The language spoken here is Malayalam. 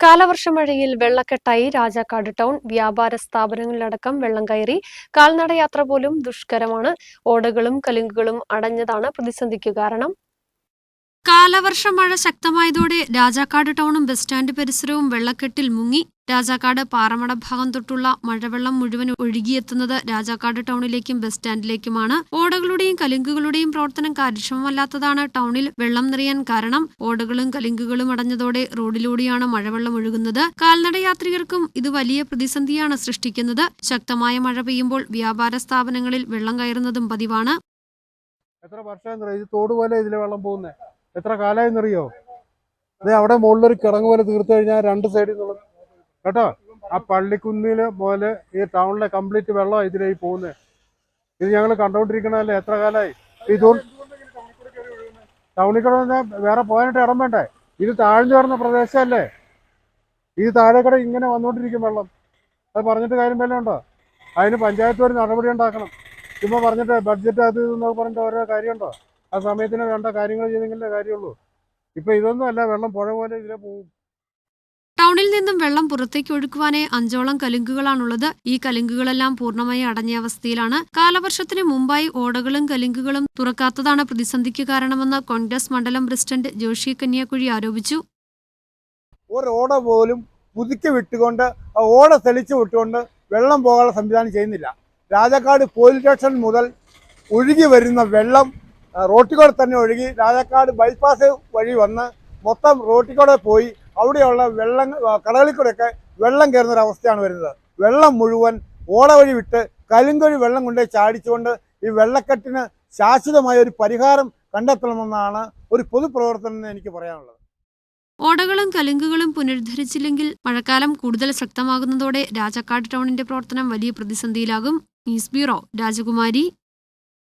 കാലവർഷ മഴയിൽ വെള്ളക്കെട്ടായി രാജാക്കാട് ടൗൺ വ്യാപാര സ്ഥാപനങ്ങളിലടക്കം വെള്ളം കയറി. കാൽനടയാത്ര പോലും ദുഷ്കരമാണ്. ഓടകളും കലുങ്കുകളും അടഞ്ഞതാണ് പ്രതിസന്ധിക്ക് കാരണം. കാലവർഷ മഴ ശക്തമായതോടെ രാജാക്കാട് ടൗണും ബസ് സ്റ്റാൻഡ് പരിസരവും വെള്ളക്കെട്ടിൽ മുങ്ങി. രാജാക്കാട് പാറമട ഭാഗം തൊട്ടുള്ള മഴവെള്ളം മുഴുവൻ ഒഴുകിയെത്തുന്നത് രാജാക്കാട് ടൗണിലേക്കും ബസ് സ്റ്റാൻഡിലേക്കുമാണ്. ഓടകളുടെയും കലുങ്കുകളുടെയും പ്രവർത്തനം കാര്യക്ഷമമല്ലാത്തതാണ് ടൗണിൽ വെള്ളം നിറയാൻ കാരണം. ഓടകളും കലുങ്കുകളും അടഞ്ഞതോടെ റോഡിലൂടെയാണ് മഴവെള്ളം ഒഴുകുന്നത്. കാൽനടയാത്രികർക്കും ഇത് വലിയ പ്രതിസന്ധിയാണ് സൃഷ്ടിക്കുന്നത്. ശക്തമായ മഴ പെയ്യുമ്പോൾ വ്യാപാര സ്ഥാപനങ്ങളിൽ വെള്ളം കയറുന്നതും പതിവാണ്. എത്ര വർഷം തോട് പോലെ ഇതിലെ വെള്ളം പോകുന്നത് എത്ര കാലമായെന്നറിയോ അതെ അവിടെ മുകളിലൊരു കിടങ്ങ് പോലെ തീർത്തു കഴിഞ്ഞാൽ രണ്ട് സൈഡിൽ നിന്നുള്ള കേട്ടോ? ആ പള്ളിക്കുന്നിൽ പോലെ ഈ ടൗണിലെ കംപ്ലീറ്റ് വെള്ളം ഇതിലായി പോകുന്നത് ഇത് ഞങ്ങൾ കണ്ടോണ്ടിരിക്കണല്ലേ എത്ര കാലമായി ഇത് ടൗണിൽ കൂടെ വേറെ പോകാനായിട്ട് ഇടം വേണ്ടേ? ഇത് താഴ്ന്നു കിടന്ന പ്രദേശമല്ലേ ഇത് താഴെ കൂടെ ഇങ്ങനെ വന്നുകൊണ്ടിരിക്കും വെള്ളം. അത് പറഞ്ഞിട്ട് കാര്യം വല്ലതും ഉണ്ടോ? അതിന് പഞ്ചായത്ത് ഒരു നടപടി ഉണ്ടാക്കണം. ചുമ്മാ പറഞ്ഞിട്ട് ബഡ്ജറ്റ് അത് എന്നൊക്കെ പറഞ്ഞിട്ട് ഓരോ കാര്യമുണ്ടോ? ആ സമയത്തിന് വേണ്ട കാര്യങ്ങൾ ചെയ്തെങ്കിലേ കാര്യമുള്ളൂ. ഇപ്പൊ ഇതൊന്നും അല്ല വെള്ളം പുഴ പോലെ ഇതിലെ പോകും ടൗണിൽ നിന്നും വെള്ളം പുറത്തേക്ക് ഒഴുക്കുവാനേ അഞ്ചോളം കലുങ്കുകളാണുള്ളത്. ഈ കലുങ്കുകളെല്ലാം പൂർണമായി അടഞ്ഞ അവസ്ഥയിലാണ്. കാലവർഷത്തിന് മുമ്പായി ഓടകളും കലുങ്കുകളും തുറക്കാത്തതാണ് പ്രതിസന്ധിക്ക് കാരണമെന്ന് കോൺഗ്രസ് മണ്ഡലം പ്രസിഡന്റ് ജോഷി കന്യാക്കുഴി ആരോപിച്ചു. ഒരോട ഓട പോലും പുതുക്കി വിട്ടുകൊണ്ട് ആ ഓട തെളിച്ചു വിട്ടുകൊണ്ട് വെള്ളം പോകാനുള്ള സംവിധാനം ചെയ്യുന്നില്ല. രാജാക്കാട് പോലീസ് സ്റ്റേഷൻ മുതൽ ഒഴുകി വരുന്ന വെള്ളം ആ, റോട്ടിൽ കൂടെ തന്നെ ഒഴുകി രാജാക്കാട് ബൈപ്പാസ് വഴി വന്ന് മൊത്തം റോട്ടിക്കൂടെ പോയി അവിടെയുള്ള വെള്ളം കടകളിൽ കൂടെയൊക്കെ വെള്ളം കയറുന്ന ഒരു അവസ്ഥയാണ് വരുന്നത്. വെള്ളം മുഴുവൻ ഓട വഴി വിട്ട് കലുങ്കൊഴി വെള്ളം കൊണ്ട് ചാടിച്ചുകൊണ്ട് ഈ വെള്ളക്കെട്ടിന് ശാശ്വതമായ ഒരു പരിഹാരം കണ്ടെത്തണമെന്നാണ് ഒരു പൊതുപ്രവർത്തനം എനിക്ക് പറയാനുള്ളത്. ഓടകളും കലുങ്കുകളും പുനരുദ്ധരിച്ചില്ലെങ്കിൽ മഴക്കാലം കൂടുതൽ ശക്തമാകുന്നതോടെ രാജാക്കാട് ടൗണിന്റെ പ്രവർത്തനം വലിയ പ്രതിസന്ധിയിലാകും. ന്യൂസ് ബ്യൂറോ രാജകുമാരി.